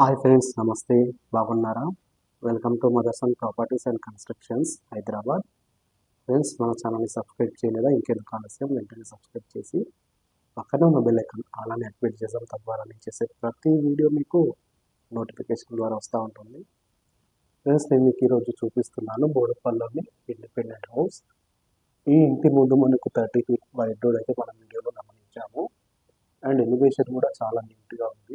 Hi friends నమస్తే. బాగున్నారా? Welcome to Motherson properties and constructions Hyderabad. Friends మన ఛానల్ని సబ్స్క్రైబ్ చేయలేదా? ఇంకెందుకు ఆలస్యం? వెంటనే సబ్స్క్రైబ్ చేసి పక్కనే ఉన్న బెల్ ఐకాన్ అలానే యాక్టివేట్ చేసాం తద్వారా నేను చేసే ప్రతి వీడియో మీకు నోటిఫికేషన్ ద్వారా వస్తూ ఉంటుంది. ఫ్రెండ్స్ నేను మీకు ఈరోజు చూపిస్తున్నాను బోడుపల్లిలోని ఇండిపెండెంట్ హౌస్. ఈ ఇంటి ముందు మనకు థర్టీ ఫీట్ వైడ్ రోడ్ అయితే మనం వీడియోలో గమనించాము. అండ్ ఎలివేషన్ కూడా చాలా నీట్గా ఉంది.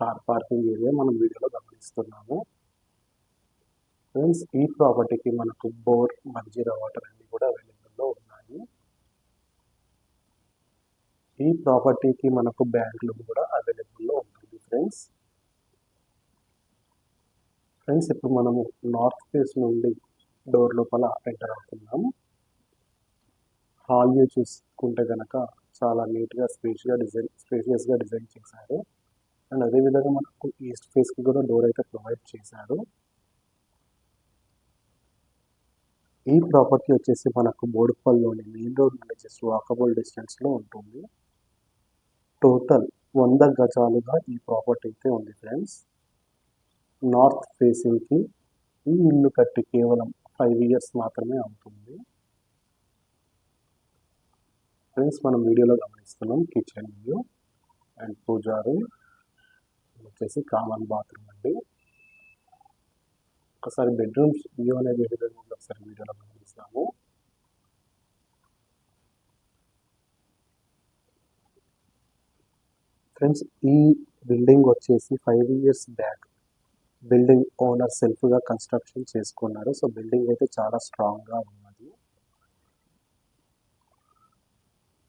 కార్ పార్కింగ్ ఏరియా మనం వీడియోలో గమనిస్తున్నాము. ఫ్రెండ్స్ ఈ ప్రాపర్టీకి మనకు బోర్ మంజీరా వాటర్ అన్ని కూడా అవైలబుల్లో ఉన్నాయి. ఈ ప్రాపర్టీకి మనకు బ్యాంక్ లోన్ కూడా అవైలబుల్లో ఉంటుంది ఫ్రెండ్స్. ఫ్రెండ్స్ ఇప్పుడు మనము నార్త్ ఫేస్ నుండి డోర్ లోపల ఎంటర్ అవుతున్నాం. హాల్ వ్యూ చూసుకుంటే కనుక చాలా నీట్గా స్పేషియస్గా డిజైన్ స్పేషియస్గా డిజైన్ చేశారు. అండ్ అదేవిధంగా మనకు ఈస్ట్ ఫేస్కి కూడా డోర్ అయితే ప్రొవైడ్ చేశారు. ఈ ప్రాపర్టీ వచ్చేసి మనకు బోడుపల్లిలోని మెయిన్ రోడ్ నుండి జస్ట్ వాకబుల్ డిస్టెన్స్లో ఉంటుంది. టోటల్ వంద గజాలుగా ఈ ప్రాపర్టీ అయితే ఉంది ఫ్రెండ్స్ నార్త్ ఫేసింగ్కి ఈ ఇల్లు కట్టి కేవలం ఫైవ్ ఇయర్స్ మాత్రమే అవుతుంది. ఫ్రెండ్స్ మనం వీడియోలో గమనిస్తున్నాం కిచెన్ వ్యూ అండ్ పూజారు వచ్చేసి కామన్ బాత్రూమ్ అండి. ఒకసారి బెడ్రూమ్స్ వ్యూ అనేది ఏ విధంగా ఉందో ఒకసారి వీడియోలో గమనిస్తాము ఫ్రెండ్స్ ఈ బిల్డింగ్ వచ్చేసి five years back building owner సెల్ఫ్గా కన్స్ట్రక్షన్ చేసుకున్నారు. సో బిల్డింగ్ అయితే చాలా స్ట్రాంగ్గా ఉన్నది.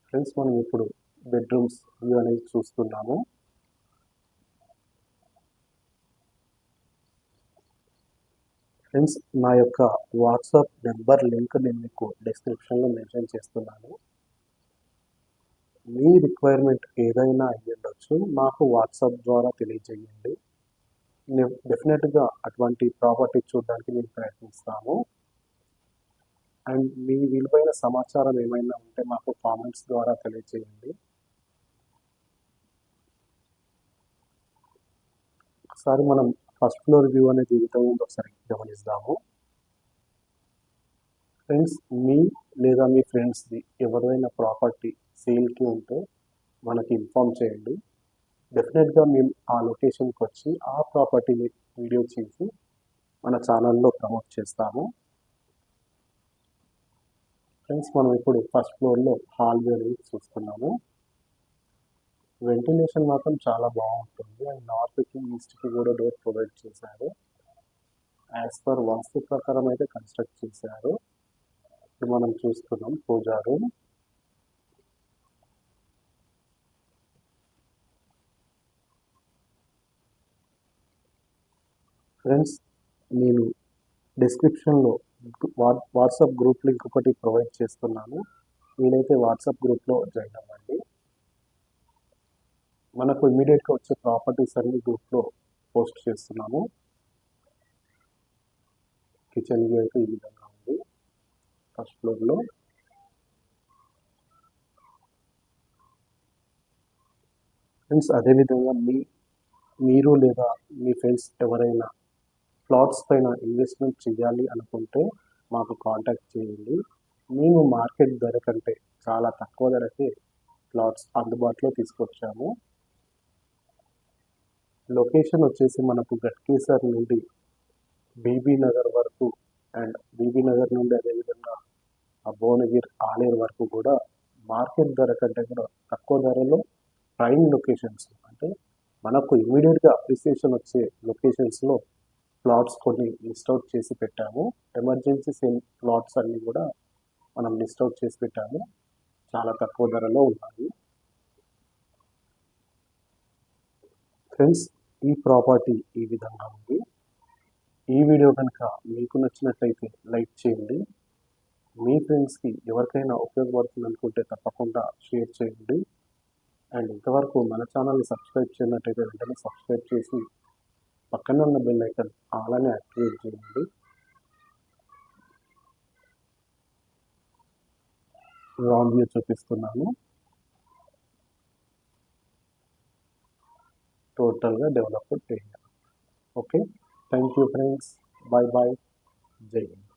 ఫ్రెండ్స్ మనం ఇప్పుడు బెడ్రూమ్స్ వ్యూ అనేది చూస్తున్నాము. ఫ్రెండ్స్ నా యొక్క వాట్సాప్ నెంబర్ లింక్ నేను మీకు డిస్క్రిప్షన్లో మెన్షన్ చేస్తున్నాను. మీ రిక్వైర్మెంట్ ఏదైనా అయ్యుండొచ్చు మాకు నాకు వాట్సాప్ ద్వారా తెలియజేయండి. నేను డెఫినెట్గా అటువంటి ప్రాపర్టీ చూడడానికి మేము ప్రయత్నిస్తాను. అండ్ మీ విలువైన సమాచారం ఏమైనా ఉంటే మాకు కామెంట్స్ ద్వారా తెలియజేయండి. ఒకసారి మనం ఫస్ట్ ఫ్లోర్ వ్యూ అనేది జీవితం విధంగా ఉందో ఒకసారి గమనిస్తాము ఫ్రెండ్స్ మీ లేదా మీ ఫ్రెండ్స్ది ఎవరైనా ప్రాపర్టీ సేల్కి ఉంటే మనకి ఇన్ఫామ్ చేయండి. డెఫినెట్గా మేము ఆ లొకేషన్కి వచ్చి ఆ ప్రాపర్టీని వీడియో చేసి మన ఛానల్లో ప్రమోట్ చేస్తాము. ఫ్రెండ్స్ మనం ఇప్పుడు ఫస్ట్ ఫ్లోర్లో హాల్ అనేది చూస్తున్నాము. వెంటిలేషన్ మాత్రం చాలా బాగుంటుంది. అండ్ నార్త్కి ఈస్ట్కి కూడా డోర్ ప్రొవైడ్ చేశారు. యాజ్ పర్ వాస్తు ప్రకారం అయితే కన్స్ట్రక్ట్ చేశారు. ఇప్పుడు మనం చూస్తున్నాం పూజా రూమ్. ఫ్రెండ్స్ నేను డిస్క్రిప్షన్లో వాట్సాప్ గ్రూప్ లింక్ ఒకటి ప్రొవైడ్ చేస్తున్నాను. నేనైతే వాట్సాప్ గ్రూప్లో జాయిన్ అవ్వండి. మనకు ఇమీడియట్గా వచ్చే ప్రాపర్టీస్ అన్ని గ్రూప్లో పోస్ట్ చేస్తున్నాము. కిచెన్ వ్యూ అయితే ఈ విధంగా ఉంది. ఫస్ట్ ఫ్లోర్లో ఫ్రెండ్స్ అదేవిధంగా మీ మీరు లేదా మీ ఫ్రెండ్స్ ఎవరైనా ప్లాట్స్ పైన ఇన్వెస్ట్మెంట్ చేయాలి అనుకుంటే మాకు కాంటాక్ట్ చేయండి. మేము మార్కెట్ ధర కంటే చాలా తక్కువ ధరకే ప్లాట్స్ అందుబాటులో తీసుకొచ్చాము. లొకేషన్ వచ్చేసి మనకు గట్కేసర్ నుండి బీబీ నగర్ వరకు అండ్ బీబీ నగర్ నుండి అదేవిధంగా ఆ భువనగిర్ ఆలేరు వరకు కూడా మార్కెట్ ధర కంటే కూడా తక్కువ ధరలో ప్రైమ్ లొకేషన్స్ అంటే మనకు ఇమీడియట్గా అప్రిసియేషన్ వచ్చే లొకేషన్స్లో ప్లాట్స్ కొన్ని లిస్ట్అవుట్ చేసి పెట్టాము. ఎమర్జెన్సీ సేల్ ప్లాట్స్ అన్నీ కూడా మనం లిస్ట్ అవుట్ చేసి పెట్టాము. చాలా తక్కువ ధరలో ఉన్నాయి. ఫ్రెండ్స్ ఈ ప్రాపర్టీ ఈ విధంగా ఉంది. ఈ వీడియో కనుక మీకు నచ్చినట్లయితే లైక్ చేయండి. మీ ఫ్రెండ్స్కి ఎవరికైనా ఉపయోగపడుతుంది అనుకుంటే తప్పకుండా షేర్ చేయండి. అండ్ ఇంతవరకు మన ఛానల్ని సబ్స్క్రైబ్ చేయనట్టయితే వెంటనే సబ్స్క్రైబ్ చేసి పక్కన ఉన్న బెల్ ఐకన్ అలానే యాక్టివేట్ చేయండి. రాంగ్ వ్యూ చూపిస్తున్నాను. టోటల్గా developed area okay thank you friends bye bye జై హింద్